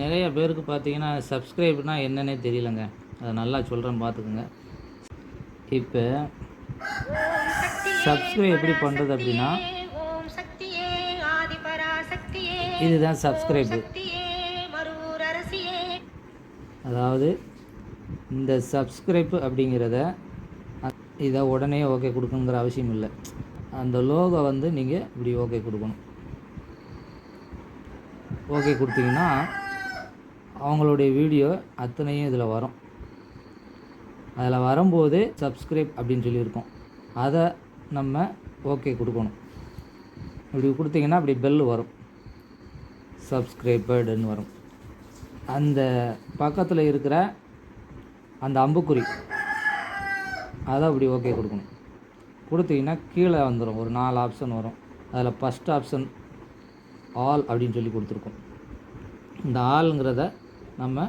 நிறைய பேருக்கு பார்த்தீங்கன்னா சப்ஸ்கிரைப்னா என்னன்னே தெரியலங்க. அதை நல்லா சொல்கிறேன் பார்த்துக்குங்க. இப்போ சப்ஸ்கிரைப் எப்படி பண்ணுறது அப்படின்னா இதுதான் சப்ஸ்கிரைப். அதாவது இந்த சப்ஸ்கிரைப் அப்படிங்கிறத இதை உடனே ஓகே கொடுக்கணுங்கிற அவசியம் இல்லை. அந்த லோகோ வந்து நீங்கள் இப்படி ஓகே கொடுக்கணும். ஓகே கொடுத்தீங்கன்னா அவங்களுடைய வீடியோ அத்தனையும் இதில் வரும். அதில் வரும்போது சப்ஸ்கிரைப் அப்படின்னு சொல்லியிருக்கோம். அதை நம்ம ஓகே கொடுக்கணும். இப்படி கொடுத்தீங்கன்னா அப்படி பெல் வரும். சப்ஸ்கிரைபர்டுன்னு வரும். அந்த பக்கத்தில் இருக்கிற அந்த அம்புக்குறி அதை அப்படி ஓகே கொடுக்கணும். கொடுத்தீங்கன்னா கீழே வந்துடும் ஒரு நாலு ஆப்ஷன் வரும். அதில் ஃபஸ்ட் ஆப்ஷன் ஆல் அப்படின்னு சொல்லி கொடுத்துருக்கோம். இந்த ஆளுங்கிறத நம்ம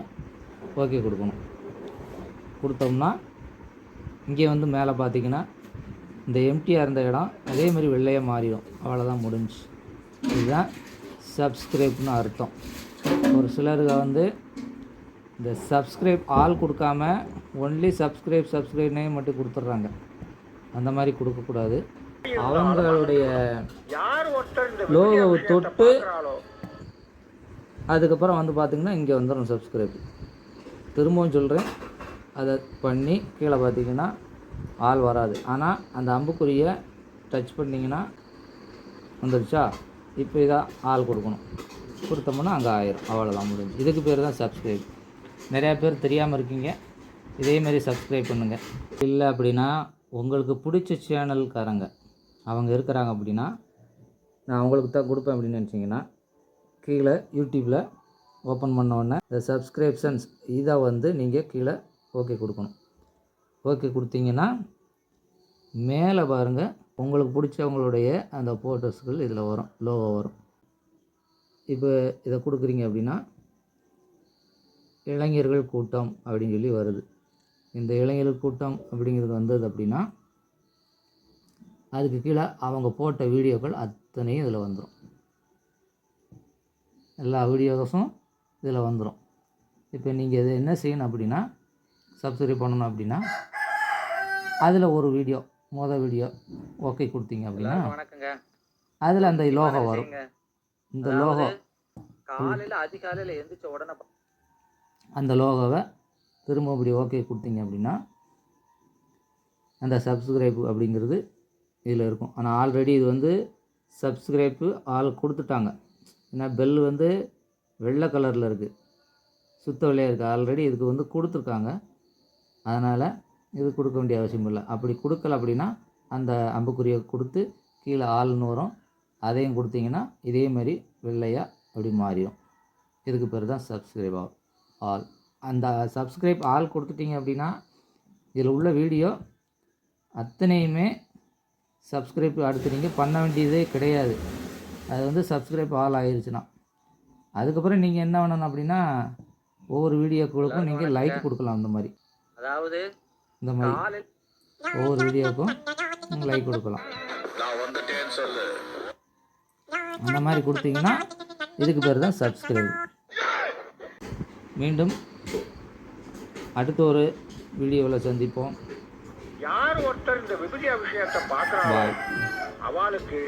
ஓகே கொடுக்கணும். கொடுத்தோம்னா இங்கே வந்து மேலே பார்த்தீங்கன்னா இந்த எம்டியாக இருந்த இடம் அதே மாதிரி வெள்ளையாக மாறிடும். அவ்வளோதான் முடிஞ்சு. இதுதான் சப்ஸ்கிரைப்னு அர்த்தம். ஒரு சிலருக்கு வந்து இந்த சப்ஸ்கிரைப் ஆல் கொடுக்காம ஒன்லி சப்ஸ்கிரைப் சப்ஸ்கிரைப் நேம் மட்டும் கொடுத்துட்றாங்க. அந்த மாதிரி கொடுக்கக்கூடாது. அவங்களுடைய லோகோவை தொட்டு அதுக்கப்புறம் வந்து பார்த்திங்கன்னா இங்கே வந்துடும் சப்ஸ்கிரைப் திரும்பவும் சொல்கிறேன் அதை பண்ணி கீழே பார்த்தீங்கன்னா ஆள் வராது. ஆனால் அந்த அம்புக்குறியை டச் பண்ணிங்கன்னா வந்துடுச்சா இப்போ இதான் ஆள் கொடுக்கணும். கொடுத்தோம்னா அங்கே ஆயிரும். அவ்வளோதான் முடிஞ்சு. இதுக்கு பேர் தான் சப்ஸ்கிரைப் நிறையா பேர் தெரியாமல் இருக்கீங்க. இதேமாரி சப்ஸ்கிரைப் பண்ணுங்கள் இல்லை அப்படின்னா உங்களுக்கு பிடிச்ச சேனல்காரங்க அவங்க இருக்கிறாங்க அப்படின்னா நான் அவங்களுக்கு தான் கொடுப்பேன் அப்படின்னு நினச்சிங்கன்னா கீழே யூடியூப்பில் ஓப்பன் பண்ணோடனே இந்த சப்ஸ்கிரிப்ஷன்ஸ் இதை வந்து நீங்கள் கீழே ஓகே கொடுக்கணும். ஓகே கொடுத்தீங்கன்னா மேலே பாருங்கள் உங்களுக்கு பிடிச்சவங்களுடைய அந்த ஃபோட்டோஸ்கள் இதில் வரும் லோகோ வரும். இப்போ இதை கொடுக்குறீங்க அப்படின்னா இளைஞர்கள் கூட்டம் அப்படின்னு சொல்லி வருது. இந்த இளைஞர்கள் கூட்டம் அப்படிங்கிறது வந்தது அப்படின்னா அதுக்கு கீழே அவங்க போட்ட வீடியோக்கள் அத்தனையும் இதில் வந்துடும் எல்லா வீடியோஸும் இதில் வந்துடும் இப்போ நீங்கள் இது என்ன செய்யணும் அப்படின்னா சப்ஸ்கிரைப் பண்ணணும் அப்படின்னா அதில் ஒரு வீடியோ மொதல் வீடியோ ஓகே கொடுத்தீங்க அப்படின்னா வணக்கங்க. அதில் அந்த லோகோ வரும். இந்த லோகோ காலையில அதிகாலையில எந்திரிச்ச உடனே அந்த லோகோவை திரும்ப இப்படி ஓகே கொடுத்தீங்க அப்படின்னா அந்த சப்ஸ்கிரைப் அப்படிங்கிறது இதில் இருக்கும். ஆனால் ஆல்ரெடி இது வந்து சப்ஸ்கிரைப்பு ஆள் கொடுத்துட்டாங்க. ஏன்னா பெல் வந்து வெள்ளை கலரில் இருக்குது சுத்த வெள்ளையாக இருக்குது ஆல்ரெடி இதுக்கு வந்து கொடுத்துருக்காங்க. அதனால் இது கொடுக்க வேண்டிய அவசியம் இல்லை. அப்படி கொடுக்கல அப்படின்னா அந்த அம்புக்குறியை கொடுத்து கீழே ஆள்னு வரும். அதையும் கொடுத்தீங்கன்னா இதே மாதிரி வெள்ளையாக அப்படி மாறிடும் இதுக்கு பேர் தான் சப்ஸ்கிரைப் ஆல் அந்த சப்ஸ்கிரைப் ஆல் கொடுத்துட்டிங்க அப்படின்னா இதில் உள்ள வீடியோ அத்தனையுமே சப்ஸ்கிரைப் அடுத்து நீங்கள் பண்ண வேண்டியதே கிடையாது. அது வந்து சப்ஸ்கிரைப் ஆல் ஆயிருச்சுன்னா. அதுக்கப்புறம் நீங்கள் என்ன பண்ணணும் அப்படின்னா ஒவ்வொரு வீடியோக்களுக்கும் நீங்கள் லைக் கொடுக்கலாம் அந்த மாதிரி. அதாவது இந்த மாதிரி. ஒவ்வொரு வீடியோக்கும் நீங்கள் லைக் கொடுக்கலாம். அந்த மாதிரி கொடுத்தீங்கன்னா இதுக்கு பேர் தான் சப்ஸ்கிரைப் மீண்டும் அடுத்த ஒரு வீடியோவில் சந்திப்போம். யார் ஒருத்தர் இந்த விபதி விஷயத்தை பார்க்கறாங்களோ பாய் அவளுக்கு